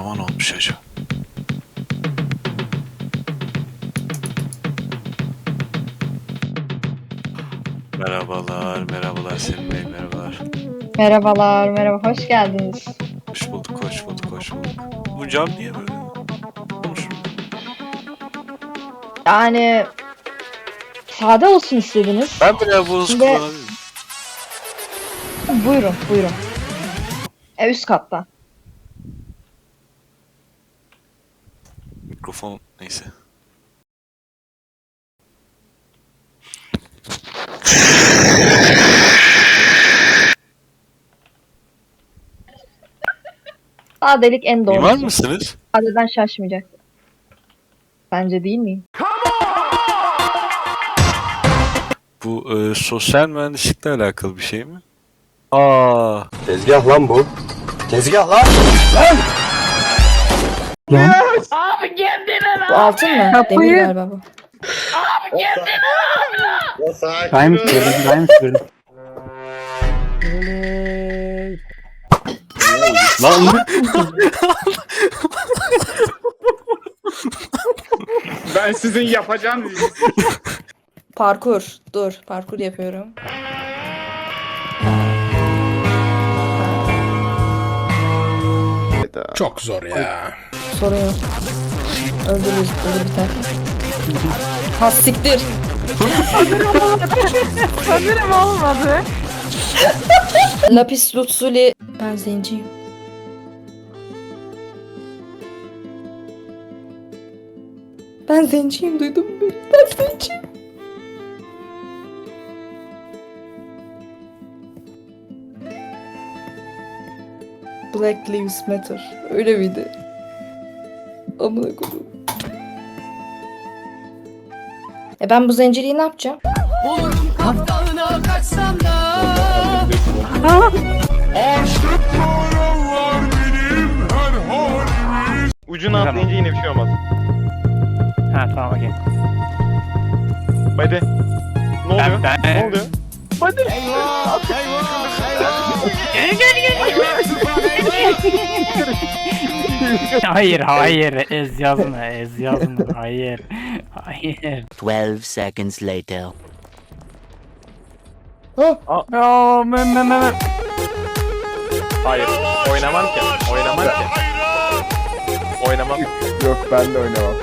kocaman olmuş acaba. Merhabalar, merhabalar Selim Bey, merhabalar. Merhabalar, merhaba, hoş geldiniz. Hoş bulduk, hoş bulduk, hoş bulduk. Bu cam niye böyle? Konuşun. Yani sade olsun istediniz. Ben bile bozuk Şimdi- kullanabilirim. Buyurun, buyurun. E, üst katta. Mikrofon neyse. Sadelik en Mimar doğrusu. mısınız? Sadeden şaşmayacak. Bence değil miyim? Bu e, sosyal mühendislikle alakalı bir şey mi? Aa, Tezgah lan bu. Tezgah lan. Bu altın mı? Demir galiba bu. Diamond gördüm, Diamond gördüm. Lan Ben sizin yapacağım Parkur. Dur. Parkur yapıyorum. Çok zor ya. Sorun yok. Öldürürüz. Öldür biter. Ha siktir. Sanırım olmadı. Lapis Lazuli. Ben zenciyim. Ben zenciyim duydun mu beni? Ben zenciyim. Black Lives Matter. Öyle miydi? Amına koydum. E ben bu zenciliği ne yapacağım? Ucuna atlayınca yine bir şey olmaz. Ha tamam okey. Hadi. Ne oluyor? Ben, Ne ben, oluyor? hayır hayır ez yazma ez yazma hayır. Hayır. 12 seconds later. Aa me me me. me. Hayır. Oynamam ki. Oynamam ki. Oynamam. Yok ben de oynamam.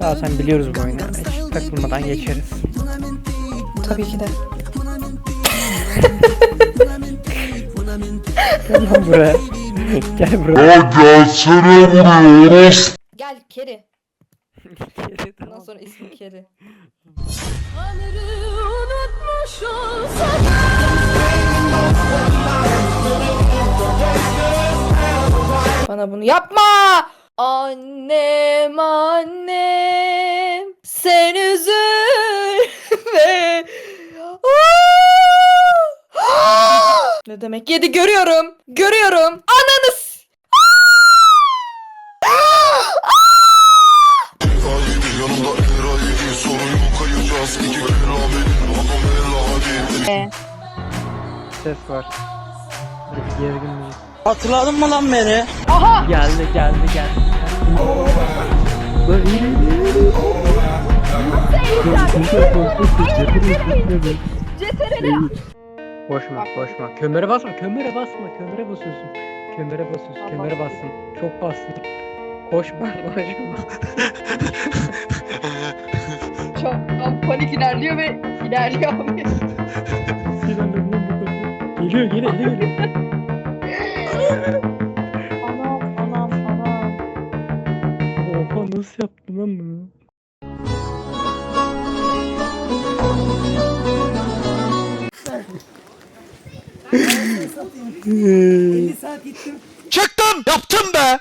Zaten biliyoruz bu oyunu. Hiç takılmadan geçeriz. Tabii ki de. Gel lan buraya. Gel buraya. Gel Keri. Bundan sonra ismi Keri. Bana bunu yapma! Annem annem sen üzülme. Aa! Ne demek yedi görüyorum. Görüyorum. Ananı s- Ses var. Bir gergin müzik. Hatırladın mı lan beni? Geldi geldi geldi. Koşma koşma. Kömere basma kömere basma. Kömere basıyorsun. Kömere basıyorsun. Kömere bassın. Çok bastın. Koşma koşma. Çok panik ilerliyor ve ilerliyor. Bu kadar. Geliyor geliyor geliyor. anam, anam, anam. Oha nasıl yaptın lan bunu? Çıktım! Yaptım be!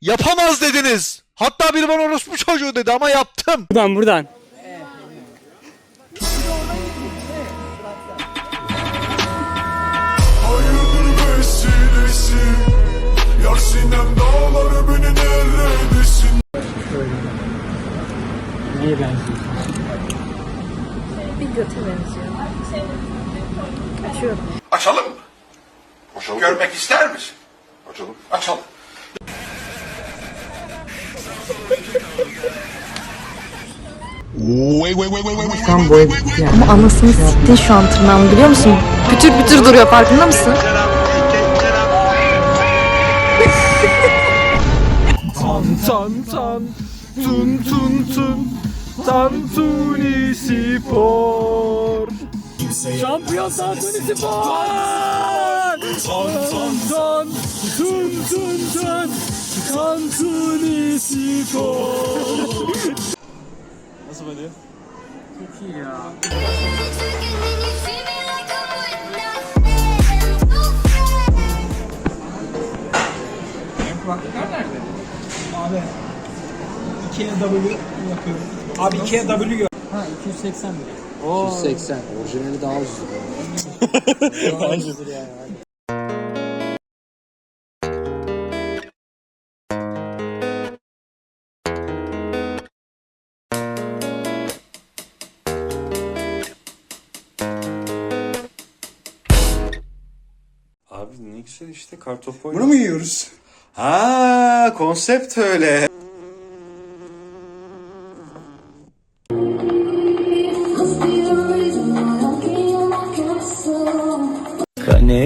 Yapamaz dediniz. Hatta biri bana orospu çocuğu dedi ama yaptım. Buradan buradan. Niye benziyorsun? Bir göte benziyor. Kaçıyorum. Açalım mı? Açalım. Görmek ister misin? Açalım. Açalım. Tam boy yani. Ama anasını siktin şu an tırnağını biliyor musun? Pütür pütür duruyor farkında mısın? Tan tan tan tun tun tun Tantuni Spor Şampiyon Tantuni Spor Tan tan tan tun tun tun Tantuni Spor Nasıl böyle? Çok iyi ya. Abi 2'ye W yapıyorum. Abi 2'ye W. Ha 280 mi? 280. Orijinali daha ucuz. daha ucuzdur yani. Abi ne güzel işte kartopu Bunu mu yiyoruz? Ha konsept öyle.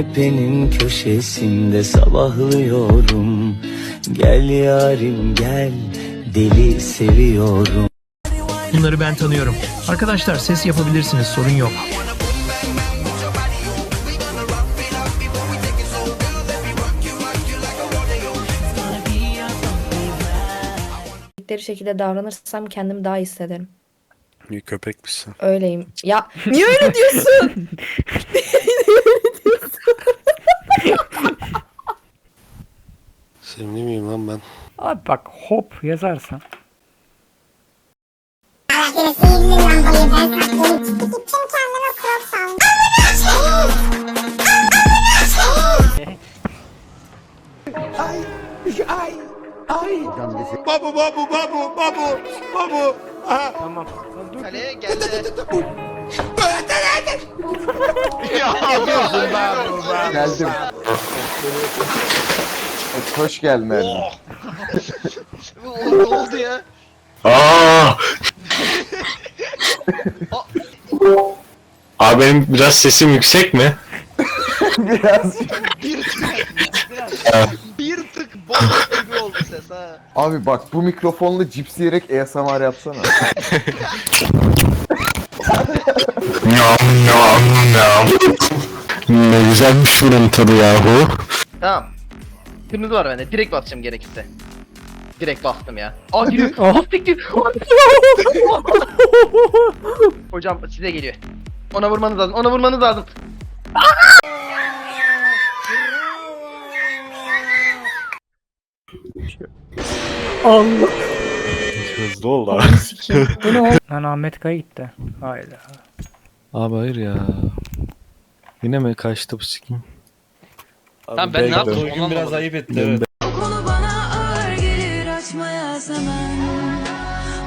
Kanepenin köşesinde sabahlıyorum Gel yarim gel deli seviyorum Bunları ben tanıyorum. Arkadaşlar ses yapabilirsiniz sorun yok. Dedikleri şekilde davranırsam kendimi daha iyi hissederim. İyi köpek misin? Öyleyim. Ya niye öyle diyorsun? Sevimli miyim lan ben? Abi bak hop yazarsan. Babu babu babu babu babu Tamam. Dur. Kaleye geldi. Geldim. Hoş gelmen. ne oldu ya? Aa! Abi benim biraz sesim yüksek mi? Biraz. Bir tık bomba gibi oldu ses ha. Abi bak bu mikrofonla cips yiyerek ASMR yapsana. Nyam nyam nyam. Ne güzelmiş bunun tadı yahu. Tamam. Kırmızı var bende. Direkt basacağım gerekirse. Direkt bastım ya. Aa giriyor. Ah siktir. Hocam size geliyor. Ona vurmanız lazım. Ona vurmanız lazım. Allah. Hızlı oldu abi. Bu ne oldu? Lan Ahmet Kaya gitti. Hayda. Abi hayır ya. Yine mi kaçtı bu sikim? Tamam ben ne yaptım? Onu biraz ayıp etti evet. Konu bana ağır gelir açmaya zaman.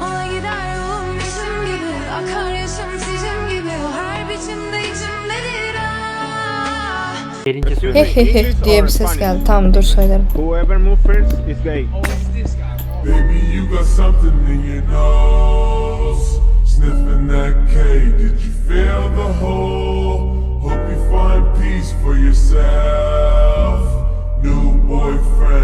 Ona gider yolum bizim gibi. Akar yaşım sizin gibi. Her biçimde içimdedir ah. Birinci söz. Hehehe diye bir ses geldi. Tamam dur söylerim. Whoever move first is gay. Baby, you got something in your nose. Sniffing that K, did you feel the hole? Find peace for yourself. New boyfriend